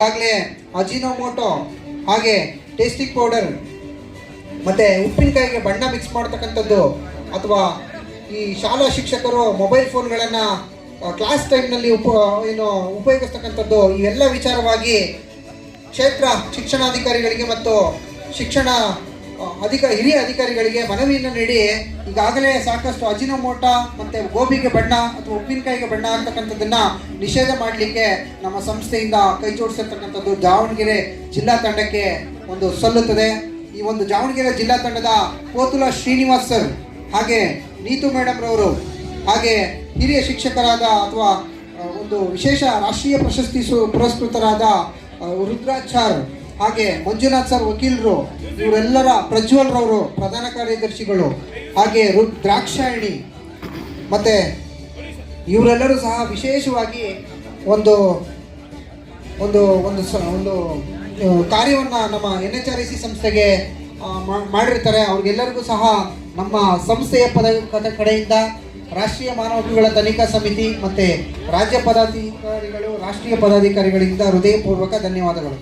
ಈಗಾಗಲೇ ಅಜಿನೋಮೋಟೊ ಹಾಗೆ tasting powder, ಮತ್ತೆ ಉಪ್ಪಿನಕಾಯಿಗೆ ಬಣ್ಣ ಮಿಕ್ಸ್ ಮಾಡ್ತಕ್ಕಂಥದ್ದು, ಅಥವಾ ಈ ಶಾಲಾ ಶಿಕ್ಷಕರು ಮೊಬೈಲ್ ಫೋನ್ಗಳನ್ನು ಕ್ಲಾಸ್ ಟೈಮ್ನಲ್ಲಿ ಉಪ, ಏನು ಉಪಯೋಗಿಸ್ತಕ್ಕಂಥದ್ದು ಇವೆಲ್ಲ ವಿಚಾರವಾಗಿ ಕ್ಷೇತ್ರ ಶಿಕ್ಷಣಾಧಿಕಾರಿಗಳಿಗೆ ಮತ್ತು ಶಿಕ್ಷಣ ಅಧಿಕ ಹಿರಿಯ ಅಧಿಕಾರಿಗಳಿಗೆ ಮನವಿಯನ್ನು ನೀಡಿ ಈಗಾಗಲೇ ಸಾಕಷ್ಟು ಅಜಿನೋಮೋಟ ಮತ್ತೆ ಗೋಬಿಗೆ ಬಣ್ಣ ಅಥವಾ ಉಪ್ಪಿನಕಾಯಿಗೆ ಬಣ್ಣ ಅಂತಕ್ಕಂಥದ್ದನ್ನ ನಿಷೇಧ ಮಾಡಲಿಕ್ಕೆ ನಮ್ಮ ಸಂಸ್ಥೆಯಿಂದ ಕೈ ಜೋಡಿಸಿರ್ತಕ್ಕಂಥದ್ದು ದಾವಣಗೆರೆ ಜಿಲ್ಲಾ ತಂಡಕ್ಕೆ ಒಂದು ಸಲ್ಲುತ್ತದೆ. ಈ ಒಂದು ದಾವಣಗೆರೆ ಜಿಲ್ಲಾ ತಂಡದ ಕೋತುಲ ಶ್ರೀನಿವಾಸ್ ಸರ್, ಹಾಗೆ ನೀತು ಮೇಡಮ್ ರವರು, ಹಾಗೆ ಹಿರಿಯ ಶಿಕ್ಷಕರಾದ ಅಥವಾ ಒಂದು ವಿಶೇಷ ರಾಷ್ಟ್ರೀಯ ಪ್ರಶಸ್ತಿ ಪುರಸ್ಕೃತರಾದ ರುದ್ರಾಚಾರ್ ಹಾಗೆ ಮಂಜುನಾಥ್ ಸರ್ ವಕೀಲರು, ಇವರೆಲ್ಲರ ಪ್ರಜ್ವಲ್ ರವರು ಪ್ರಧಾನ ಕಾರ್ಯದರ್ಶಿಗಳು, ಹಾಗೆ ರು, ದ್ರಾಕ್ಷಾಯಣಿ, ಮತ್ತೆ ಇವರೆಲ್ಲರೂ ಸಹ ವಿಶೇಷವಾಗಿ ಒಂದು ಒಂದು ಒಂದು ಸ, ಒಂದು ಕಾರ್ಯವನ್ನ ನಮ್ಮ ಎನ್ ಎಚ್ ಆರ್ ಸಿ ಸಂಸ್ಥೆಗೆ ಮಾಡಿರ್ತಾರೆ. ಅವ್ರಿಗೆಲ್ಲರಿಗೂ ಸಹ ನಮ್ಮ ಸಂಸ್ಥೆಯ ಪದ ಕಡೆಯಿಂದ ರಾಷ್ಟ್ರೀಯ ಮಾನವ ಹಕ್ಕುಗಳ ತನಿಖಾ ಸಮಿತಿ ಮತ್ತೆ ರಾಜ್ಯ ಪದಾಧಿಕಾರಿಗಳು, ರಾಷ್ಟ್ರೀಯ ಪದಾಧಿಕಾರಿಗಳಿಂದ ಹೃದಯಪೂರ್ವಕ ಧನ್ಯವಾದಗಳು.